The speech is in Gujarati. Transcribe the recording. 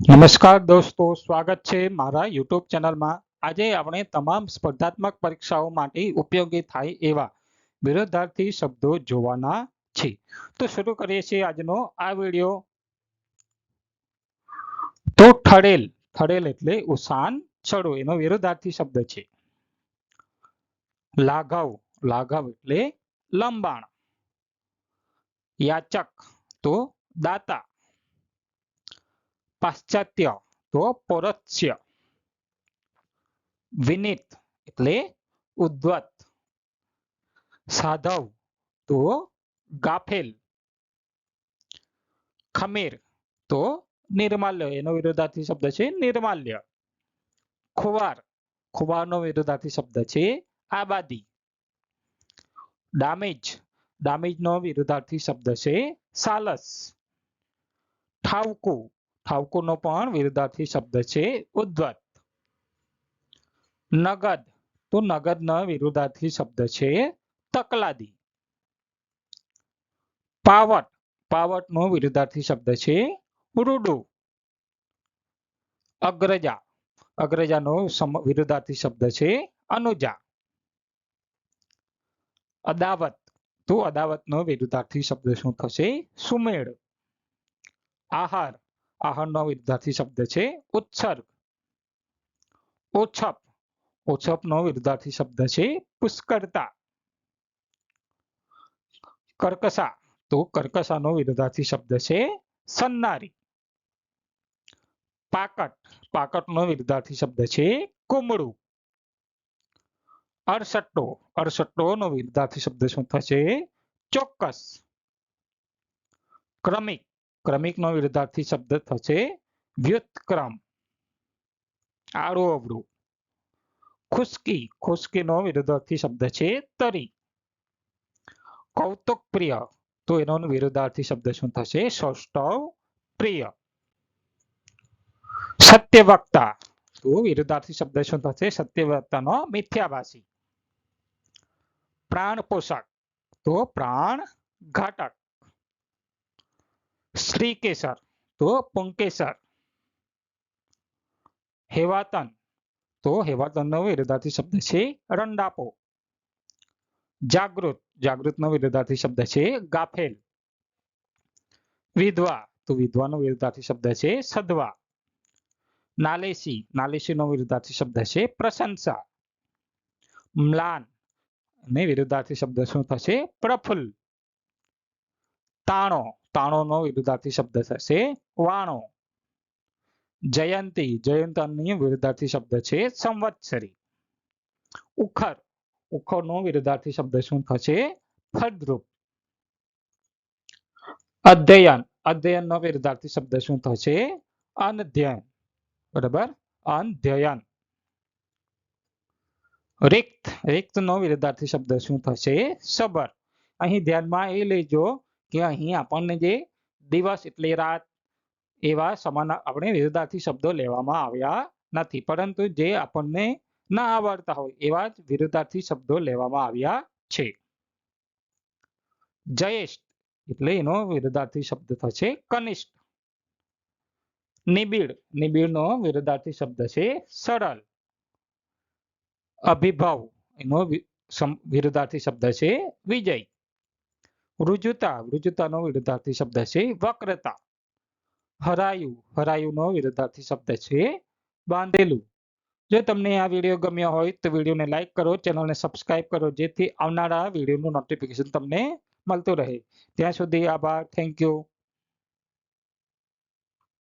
નમસ્કાર દોસ્તો, સ્વાગત છે મારા યુટ્યુબ ચેનલમાં. આજે આપણે તમામ સ્પર્ધાત્મક પરીક્ષાઓ માટે ઉપયોગી થાય એવા વિરોધાર્થી શબ્દો જોવાના છે. તો શરૂ કરીએ છીએ આજનો આ વિડિયો. તો ઠળેલ ઠરેલ એટલે ઉસાન ચડો એનો વિરોધાર્થી શબ્દ છે. લાઘવ લાઘવ એટલે લંબાણ. યાચક તો દાતા. પાશ્ચાત્ય તો પૌરસ્ત્ય વિનિત એટલે ઉદ્વત. સાધવ તો ગાફેલ. ખમીર તો નિર્માલ્ય, એનો વિરોધાર્થી શબ્દ છે નિર્માલ્ય. ખુવાર, ખુવારનો વિરોધાર્થી શબ્દ છે આબાદી. ડામેજ, ડામેજનો વિરોધાર્થી શબ્દ છે સાલસ. ઠાવકુ ઠાવકુનો પણ વિરુદ્ધાર્થી શબ્દ છે ઉદ્વત નગદ. તો નગદનો વિરુદ્ધાર્થી શબ્દ છે તકલાદી. પાવટ. પાવટનો વિરુદ્ધાર્થી શબ્દ છે રૂડુ. અગ્રજા. અગ્રજાનો વિરુદ્ધાર્થી શબ્દ છે અનુજા. અદાવત. તો અદાવતનો વિરુદ્ધાર્થી શબ્દ શું થશે? સુમેળ. આહાર. આહારનો વિરુદ્ધાર્થી શબ્દ છે ઉત્સર્ગ ઓછપ ઓછપનો વિરુદ્ધાર્થી શબ્દ છે પુષ્કળતા કર્કશા તો કર્કશાનો વિરુદ્ધાર્થી શબ્દ છે સન્નારી પાકટ પાકટનો વિરુદ્ધાર્થી શબ્દ છે કુમળું અડસટ્ટો અડસટ્ટોનો વિરુદ્ધાર્થી શબ્દ શું થશે ચોક્કસ ક્રમિક ક્રમિકનો વિરુદ્ધાર્થી શબ્દ થશે વ્યુત્ક્રમ. આડું અવળું ખુશકી ખુશ્કીનો વિરુદ્ધાર્થી શબ્દ છે તરી. કૌતુક પ્રિય. તો એનો વિરુદ્ધાર્થી શબ્દ શું થશે? સૌષ્ટવ પ્રિય. સત્યવક્તા. તો વિરુદ્ધાર્થી શબ્દ શું થશે? સત્યવક્તાનો મિથ્યાભાષી પ્રાણ પોષક તો પ્રાણ ઘાતક શ્રી કેસર તો પંકેસર હેવાતન તો હેવાતનનો વિરોધાર્થી શબ્દ છે રંડાપો જાગૃત જાગૃતનો વિરોધાર્થી શબ્દ છે ગાફેલ વિધવા તો વિધવાનો વિરુદ્ધાર્થી શબ્દ છે સધવા નાલેસી નાલેસીનો વિરુદ્ધાર્થી શબ્દ છે પ્રશંસા મ્લાન ને વિરુદ્ધાર્થી શબ્દ શું થશે પ્રફુલ્લ તાણો તાણોનો વિરુદ્ધાર્થી શબ્દ થશે વાણો. જયંતી જયંતાની વિરુદ્ધાર્થી શબ્દ છે સંવત્સરી. ઉખર, ઉખરનો વિરુદ્ધાર્થી શબ્દ શું થશે? ફળદ્રુપ. અધ્યયન, અધ્યયનનો વિરુદ્ધાર્થી શબ્દ શું થશે? અનધ્યયન. બરાબર? અનધ્યયન. રિક્ત, રિક્તનો વિરુદ્ધાર્થી શબ્દ શું થશે? સબર. અહીં ધ્યાનમાં એ લેજો કે અહીં આપણને જે દિવસ એટલે રાત એવા સમાન આપણે વિરુદ્ધાર્થી શબ્દો લેવામાં આવ્યા નથી. પરંતુ જે આપણને ના આવડતા હોય એવા જ વિરુદ્ધાર્થી શબ્દો લેવામાં આવ્યા છે. જયેષ્ઠ એટલે એનો વિરુદ્ધાર્થી શબ્દ થશે કનિષ્ઠ. નિબિડ, નિબિડનો વિરુદ્ધાર્થી શબ્દ છે સરળ. અભિભાવ એનો વિરુદ્ધાર્થી શબ્દ છે વિજય. ઋજુતા ઋજુતાનો વિરુદ્ધાર્થી શબ્દ છે વક્રતા. હરાયું, હરાયુંનો વિરુદ્ધાર્થી શબ્દ છે બાંધેલું. જો તમને આ વીડિયો ગમ્યો હોય તો વિડીયોને લાઈક કરો, ચેનલને સબસ્ક્રાઇબ કરો, જેથી આવનારા વિડીયોનું નોટિફિકેશન તમને મળતું રહે. ત્યાં સુધી આભાર, થેન્ક યુ.